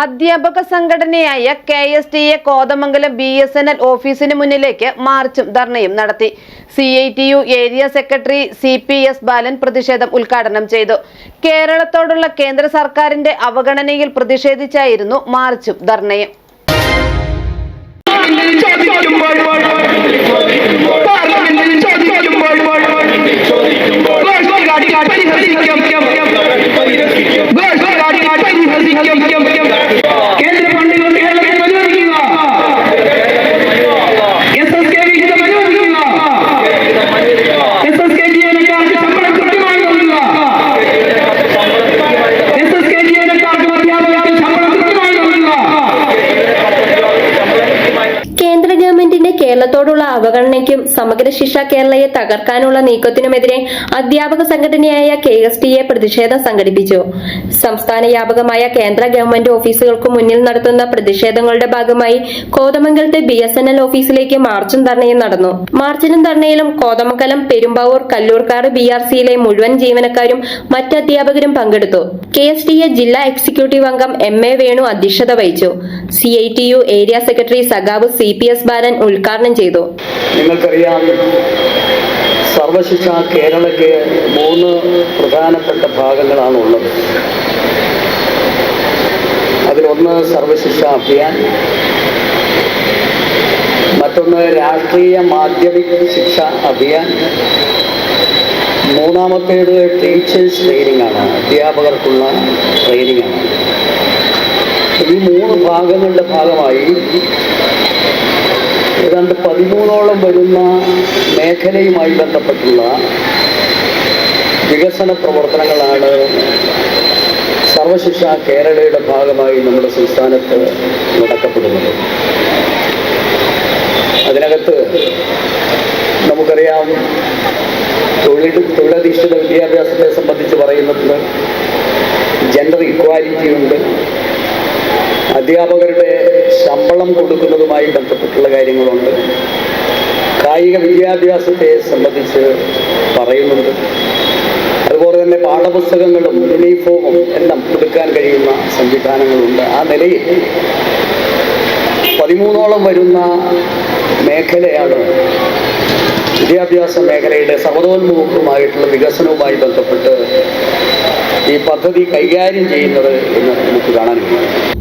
അധ്യാപക സംഘടനയായ K S T A Kothamangalam B S N L ഓഫീസിന് മുന്നിലേക്ക് മാർച്ചും ധർണയും നടത്തി. C I T U area secretary C P S Balan പ്രതിഷേധം ഉദ്ഘാടനം ചെയ്തു. കേരളത്തോടുള്ള കേന്ദ്ര സർക്കാരിന്റെ അവഗണനയിൽ പ്രതിഷേധിച്ചായിരുന്നു മാർച്ചും ധർണയും. que eu quero. കേരളത്തോടുള്ള അവഗണനയ്ക്കും സമഗ്ര ശിക്ഷ കേരളയെ തകർക്കാനുള്ള നീക്കത്തിനുമെതിരെ അധ്യാപക സംഘടനയായ കെ എസ് ടി എ പ്രതിഷേധം സംഘടിപ്പിച്ചു. സംസ്ഥാന വ്യാപകമായ കേന്ദ്ര ഗവൺമെന്റ് ഓഫീസുകൾക്ക് മുന്നിൽ നടത്തുന്ന പ്രതിഷേധങ്ങളുടെ ഭാഗമായി കോതമംഗലത്തെ ബി എസ് എൻ എൽ ഓഫീസിലേക്ക് മാർച്ചും ധർണയും നടന്നു. മാർച്ചിനും ധർണയിലും കോതമംഗലം പെരുമ്പാവൂർ കല്ലൂർക്കാട് ബി ആർ സിയിലെ മുഴുവൻ ജീവനക്കാരും മറ്റ് അധ്യാപകരും പങ്കെടുത്തു. കെ എസ് ടി എ ജില്ലാ എക്സിക്യൂട്ടീവ് അംഗം എം എ വേണു അധ്യക്ഷത വഹിച്ചു. C I T U area secretary സഖാവ് സി പി എസ് ബാലൻ ഉദ്ഘാടനം ചെയ്തു. നിങ്ങൾക്കറിയാം സർവശിക്ഷ കേരളയ്ക്ക് മൂന്ന് പ്രധാനപ്പെട്ട ഭാഗങ്ങളാണ് ഭാഗങ്ങളാണുള്ളത്. അതിലൊന്ന് സർവശിക്ഷ അഭിയാൻ മറ്റൊന്ന് രാഷ്ട്രീയ മാധ്യമിക ശിക്ഷ അഭിയാൻ മൂന്നാമത്തേത് ടീച്ചേഴ്സ് ട്രെയിനിങ് ആണ് അധ്യാപകർക്കുള്ള ട്രെയിനിങ് ആണ്. ഈ മൂന്ന് ഭാഗങ്ങളുടെ ഭാഗമായി ഏതാണ്ട് പതിമൂന്നോളം വരുന്ന മേഖലയുമായി ബന്ധപ്പെട്ടുള്ള വികസന പ്രവർത്തനങ്ങളാണ് സർവശിക്ഷ കേരളയുടെ ഭാഗമായി നമ്മുടെ സംസ്ഥാനത്ത് നടക്കപ്പെടുന്നത്. അതിനകത്ത് നമുക്കറിയാം തൊഴിൽ തൊഴിലധിഷ്ഠിത വിദ്യാഭ്യാസത്തെ സംബന്ധിച്ച് പറയുന്നത് ജെൻഡർ ഇക്വാലിറ്റി ഉണ്ട് അധ്യാപകരുടെ ശമ്പളം കൊടുക്കുന്നതുമായി ബന്ധപ്പെട്ടുള്ള കാര്യങ്ങളുണ്ട്. കായിക വിദ്യാഭ്യാസത്തെ സംബന്ധിച്ച് പറയുന്നുണ്ട്. അതുപോലെ തന്നെ പാഠപുസ്തകങ്ങളും യൂണിഫോമും എല്ലാം കൊടുക്കാൻ കഴിയുന്ന സംവിധാനങ്ങളുണ്ട്. ആ നിലയിൽ പതിമൂന്നോളം വരുന്ന മേഖലയാണ് വിദ്യാഭ്യാസ മേഖലയുടെ സമതോന്മുഖവുമായിട്ടുള്ള വികസനവുമായി ബന്ധപ്പെട്ട് ഈ പദ്ധതി കൈകാര്യം ചെയ്യുന്നത് എന്ന് നമുക്ക് കാണാൻ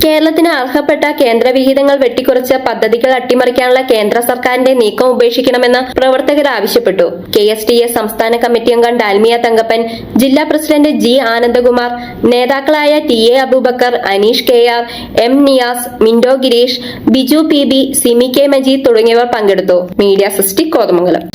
കേരളത്തിന് അർഹപ്പെട്ട കേന്ദ്ര വിഹിതങ്ങൾ വെട്ടിക്കുറച്ച് പദ്ധതികൾ അട്ടിമറിക്കാനുള്ള കേന്ദ്ര സർക്കാരിന്റെ നീക്കം ഉപേക്ഷിക്കണമെന്ന് പ്രവർത്തകർ ആവശ്യപ്പെട്ടു. കെ എസ് ടി എ സംസ്ഥാന കമ്മിറ്റി അംഗം ഡാൽമിയ തങ്കപ്പൻ ജില്ലാ പ്രസിഡന്റ് ജി ആനന്ദകുമാർ നേതാക്കളായ T A Aboobacker Aneesh K R M Niyas Mindo Gireesh Biju P B Simi K Majeed തുടങ്ങിയവർ പങ്കെടുത്തു. മീഡിയ സിസ്റ്റിക് കോതമംഗലം.